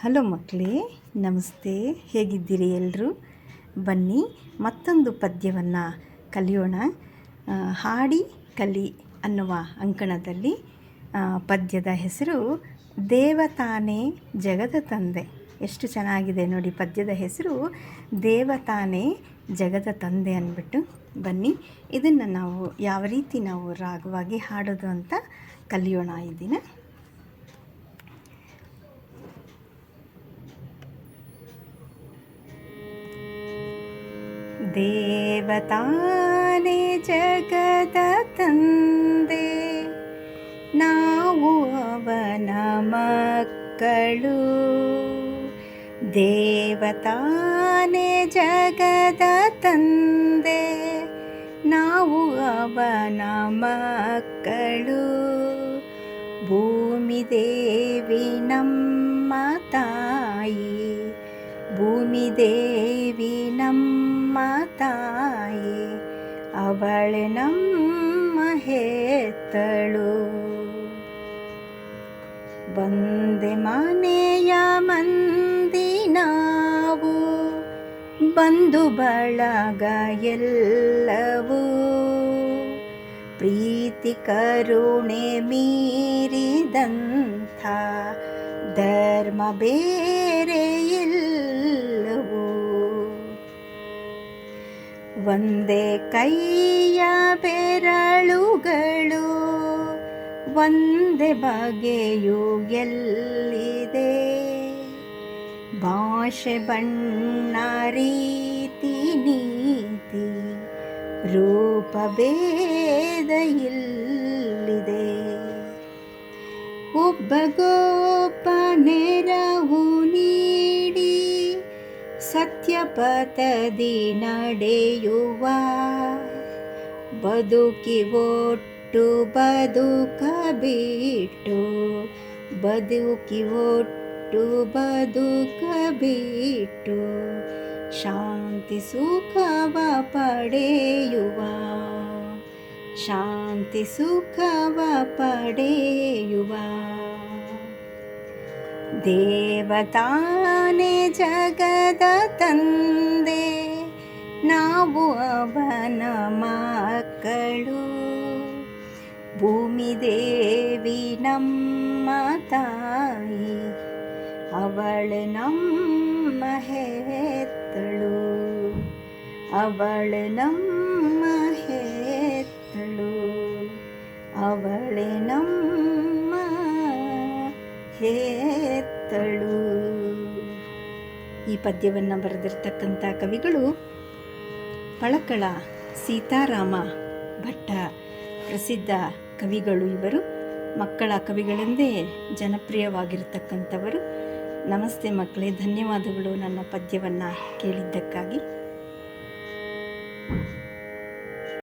Hello ಮಕ್ಕಳೇ, ನಮಸ್ತೆ. ಹೇಗಿದ್ದೀರಿ ಎಲ್ಲರೂ ಬನ್ನಿ, ಮತ್ತೊಂದು ಪದ್ಯವನ್ನು ಕಲಿಯೋಣ. ಹಾಡಿ ಕಲಿ ಅನ್ನುವ ಅಂಕಣದಲ್ಲಿ ಪದ್ಯದ ಹೆಸರು ದೇವತಾನೇ ಜಗದ ತಂದೆ. ಎಷ್ಟು ಚೆನ್ನಾಗಿದೆ ನೋಡಿ ಪದ್ಯದ ಹೆಸರು ದೇವತಾನೇ ಜಗದ ತಂದೆ ಅಂದ್ಬಿಟ್ಟು. ಬನ್ನಿ, ಇದನ್ನು ನಾವು ಯಾವ ರೀತಿ ನಾವು ರಾಗವಾಗಿ ಹಾಡೋದು ಅಂತ ಕಲಿಯೋಣ ಈ ದೇವತಾನೆ ಜಗದ ತಂದೆ ನಾವು ಅವನ ಮಕ್ಕಳು ದೇವತಾನೆ ಜಗದ ತಂದೆ ನಾವು ಅವನ ಮಕ್ಕಳು ಭೂಮಿ ದೇವಿ ನಮ್ಮ ತಾಯಿ ಭೂಮಿ ದೇವಿ ನಮ್ಮ ತಾಯಿ, ಅವಳೆ ನಮ್ಮ ಹೆತ್ತಳು. ಬಂದೆ ಮನೆಯ ಮಂದಿ ನಾವು ಬಂದು ಬಳಗ ಎಲ್ಲವೂ. ಪ್ರೀತಿ, ಕರುಣೆ ಮೀರಿದಂಥ ಧರ್ಮ ಬೇರೆ ಇಲ್ಲವು ಒಂದೇ ಕೈಯ ಬೆರಳುಗಳು ಒಂದೇ ಬಗೆಯು ಎಲ್ಲಿದೆ? ಭಾಷೆ ಬಣ್ಣ ರೀತಿ ನೀತಿ ರೂಪ ಭೇದ ಇಲ್ಲಿದೆ. ಒಬ್ಬಗೊಬ್ಬ ಸತ್ಯಪಥದಿ ನಡೆಯುವ ಬದುಕಿ ಒಟ್ಟು ಬದುಕ ಬಿಟ್ಟು ಬದುಕಿ ಒಟ್ಟು ಬದುಕ ಬಿಟ್ಟು ಶಾಂತಿ ಸುಖವ ಪಡೆಯುವ ಶಾಂತಿ ಸುಖವ ಪಡೆಯುವ ದೇವತಾನೆ ಜಗದ ತಂದೆ ನಾವು ಅವನ ಮಕ್ಕಳು ಭೂಮಿ ದೇವಿ ನಮ್ಮ ತಾಯಿ ಅವಳು ನಮ್ಮ ಹೆತ್ತಳು ಅವಳು ನಮ್ಮ ಹೆತ್ತಳು ಅವಳೆ ನಮ್ಮ ಹೆತ್ತಳು ಈ ಪದ್ಯವನ್ನು ಬರೆದಿರ್ತಕ್ಕಂಥ ಕವಿಗಳು ಪಳಕಳ, ಸೀತಾರಾಮ, ಭಟ್ಟ ಪ್ರಸಿದ್ಧ ಕವಿಗಳು ಇವರು. ಮಕ್ಕಳ ಕವಿಗಳೆಂದೇ ಜನಪ್ರಿಯವಾಗಿರ್ತಕ್ಕಂಥವರು. ನಮಸ್ತೆ ಮಕ್ಕಳೇ, ಧನ್ಯವಾದಗಳು ನನ್ನ ಪದ್ಯವನ್ನು ಕೇಳಿದ್ದಕ್ಕಾಗಿ.